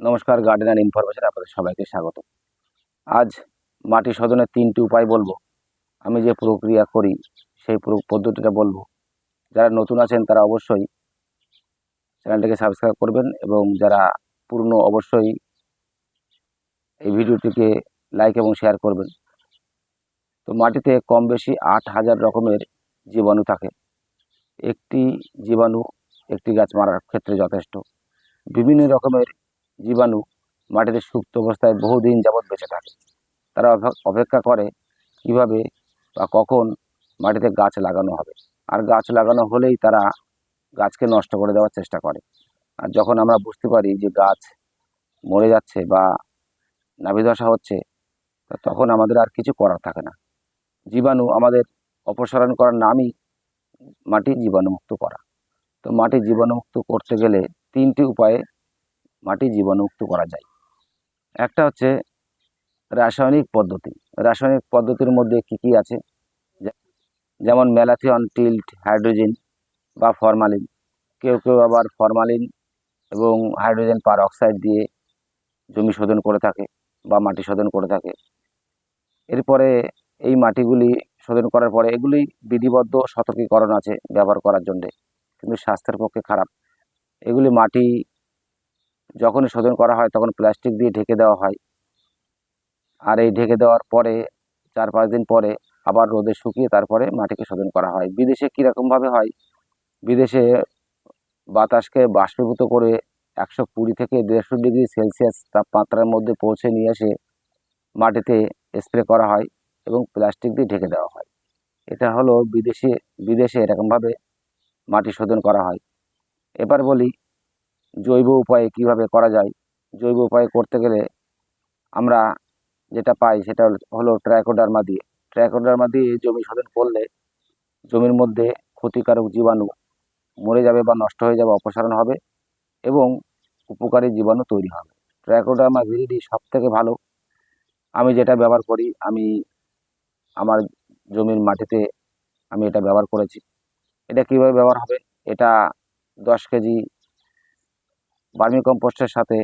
নমস্কার garden and information আপনাদের সবাইকে স্বাগত আজ মাটি শোধনের তিনটি উপায় বলব। আমি যে প্রক্রিয়া করি, সেই পদ্ধতিটা বলব। যারা নতুন আছেন, তারা অবশ্যই চ্যানেলটিকে সাবস্ক্রাইব করবেন এবং যারা পুরনো, অবশ্যই এই ভিডিওটিকে লাইক এবং শেয়ার করবেন। তো মাটিতে কম বেশি আট হাজার রকমের জীবাণু থাকে। একটি জীবাণু, একটি গাছ মারার ক্ষেত্রে যথেষ্ট। বিভিন্ন রকমের জীবাণু মাটিতে সুপ্ত অবস্থায় বহুদিন যাবৎ বেঁচে থাকে। তারা অপে- অপেক্ষা করে কীভাবে বা কখন মাটিতে গাছ লাগানো হবে। আর গাছ লাগানো হলেই তারা গাছকে নষ্ট করে দেওয়ার চেষ্টা করে। আর যখন আমরা বুঝতে পারি যে গাছ মরে যাচ্ছে বা নাভিদশা হচ্ছে তখন আমাদের আর কিছু করার থাকে না। জীবাণু আমাদের অপসারণ করার নামই মাটি জীবাণুমুক্ত করা। তো মাটি জীবাণুমুক্ত করতে গেলে তিনটি উপায়ে মাটি জীবাণুমুক্ত করা যায়। একটা হচ্ছে রাসায়নিক পদ্ধতি। রাসায়নিক পদ্ধতির মধ্যে কি কি আছে? যেমন ম্যালাথিয়ন টিল্ট, হাইড্রোজেন বা ফরমালিন। কেউ কেউ আবার ফরমালিন এবং হাইড্রোজেন পার অক্সাইড দিয়ে জমি শোধন করে থাকে বা মাটি শোধন করে থাকে। এরপরে এই মাটিগুলি শোধন করার পরে এগুলি বিধিবদ্ধ সতর্কীকরণ আছে ব্যবহার করার জন্যে। কিন্তু স্বাস্থ্যের পক্ষে খারাপ। এগুলি মাটি যখনই শোধন করা হয় তখন প্লাস্টিক দিয়ে ঢেকে দেওয়া হয়। আর এই ঢেকে দেওয়ার পরে, চার পাঁচ দিন পরে আবার রোদে শুকিয়ে তারপরে মাটিকে শোধন করা হয়। বিদেশে কীরকমভাবে হয়? বিদেশে বাতাসকে বাষ্পীভূত করে একশো কুড়ি থেকে দেড়শো ডিগ্রি সেলসিয়াস তাপমাত্রার মধ্যে পৌঁছে নিয়ে এসে মাটিতে স্প্রে করা হয় এবং প্লাস্টিক দিয়ে ঢেকে দেওয়া হয়। এটা হলো বিদেশে বিদেশে এরকমভাবে মাটি শোধন করা হয়। এবার বলি জৈব উপায়ে কীভাবে করা যায়? জৈব উপায়ে করতে গেলে আমরা যেটা পাই সেটা হল- ট্রাইকোডার্মা দিয়ে। ট্রাইকোডার্মা দিয়ে জমি শোধন করলে জমির মধ্যে ক্ষতিকারক জীবাণু মরে যাবে বা নষ্ট হয়ে যাবে, অপসারণ হবে এবং উপকারী জীবাণু তৈরি হবে। ট্রাইকোডার্মা ভিরিডি সব থেকে ভালো, আমি যেটা ব্যবহার করি, আমি আমার জমির মাটিতে আমি এটা ব্যবহার করেছি। এটা কীভাবে ব্যবহার হবে? এটা দশ কেজি বার্মি কম্পোস্টের সাথে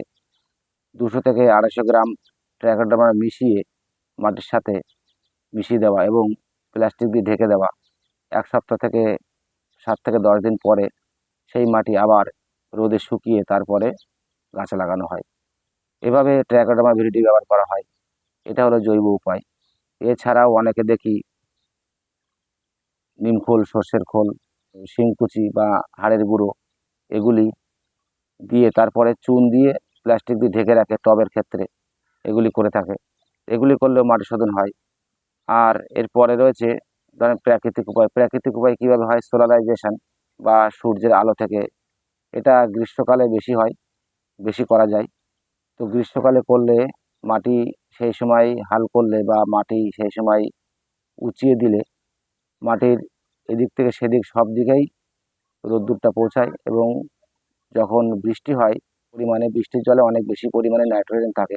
দুশো থেকে আড়াইশো গ্রাম ট্রাইকোডার্মা মিশিয়ে মাটির সাথে মিশিয়ে দেওয়া এবং প্লাস্টিক দিয়ে ঢেকে দেওয়া। এক সপ্তাহ থেকে সাত থেকে দশ দিন পরে সেই মাটি আবার রোদে শুকিয়ে তারপরে গাছে লাগানো হয়। এভাবে ট্রাইকোডার্মা ভিরিডি ব্যবহার করা হয়। এটা হলো জৈব উপায়। এছাড়াও অনেকে দেখি নিম খোল সর্ষের খোল, শিংকুচি বা হাড়ের গুঁড়ো, এগুলি দিয়ে তারপরে চুন দিয়ে প্লাস্টিক দিয়ে ঢেকে রাখে টবের ক্ষেত্রে। এগুলি করে থাকে। এগুলি করলেও মাটি শোধন হয়। আর এরপরে রয়েছে ধরেন প্রাকৃতিক উপায়। প্রাকৃতিক উপায় কীভাবে হয়? সোলারাইজেশান বা সূর্যের আলো থেকে। এটা গ্রীষ্মকালে বেশি হয়, বেশি করা যায়। তো গ্রীষ্মকালে করলে মাটি সেই সময় হাল করলে বা মাটি সেই সময় উঁচিয়ে দিলে মাটির এদিক থেকে সেদিক সব দিকেই রোদ্দুরটা পৌঁছায় এবং যখন বৃষ্টি হয়, পরিমাণে বৃষ্টির জলে অনেক বেশি পরিমাণে নাইট্রোজেন থাকে।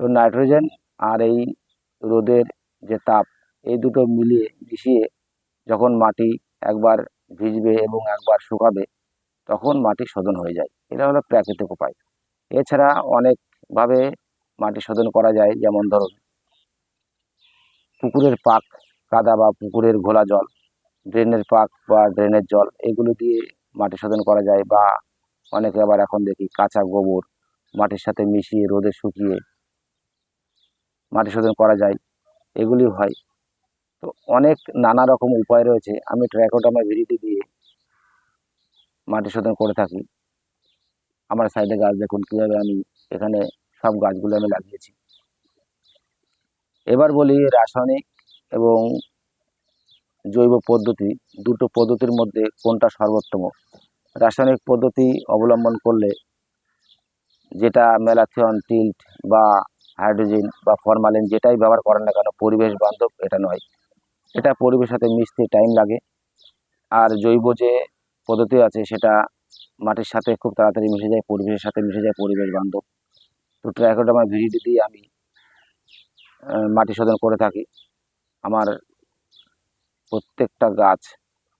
তো নাইট্রোজেন আর এই রোদের যে তাপ, এই দুটো মিলিয়ে মিশিয়ে যখন মাটি একবার ভিজবে এবং একবার শুকাবে, তখন মাটি শোধন হয়ে যায়। এটা হলো প্রাকৃতিক উপায়। এছাড়া অনেকভাবে মাটি শোধন করা যায়, যেমন ধরুন পুকুরের পাক কাদা বা পুকুরের ঘোলা জল ড্রেনের পাক বা ড্রেনের জল, এগুলো দিয়ে মাটি শোধন করা যায় বা অনেকে আবার এখন দেখি কাঁচা গোবর মাটির সাথে মিশিয়ে রোদে শুকিয়ে মাটি শোধন করা যায়, এগুলি হয়। তো অনেক নানা রকম উপায় রয়েছে। আমি ট্র্যাকোডামা ভিডিটি দিয়ে মাটি শোধন করে থাকি। আমার সাইডে গাছ দেখুন, কীভাবে আমি এখানে সব গাছগুলো আমি লাগিয়েছি। এবার বলি রাসায়নিক এবং জৈব পদ্ধতি। দুটো পদ্ধতির মধ্যে কোনটা সর্বোত্তম? রাসায়নিক পদ্ধতি অবলম্বন করলে যেটা ম্যালাথিয়ন টিল্ট বা হাইড্রোজেন বা ফরমালিন যেটাই ব্যবহার করেন না কেন, পরিবেশ বান্ধব এটা নয়। এটা পরিবেশের সাথে মিশতে টাইম লাগে। আর জৈব যে পদ্ধতি আছে, সেটা মাটির সাথে খুব তাড়াতাড়ি মিশে যায়, পরিবেশের সাথে মিশে যায়, পরিবেশ বান্ধব। তো ট্রাইকোডামা ভিডিটি দিয়ে আমি মাটি শোধন করে থাকি। আমার প্রত্যেকটা গাছ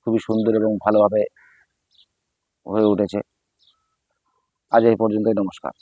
খুবই সুন্দর এবং ভালোভাবে হয়ে উঠেছে। আজ এই পর্যন্তই নমস্কার।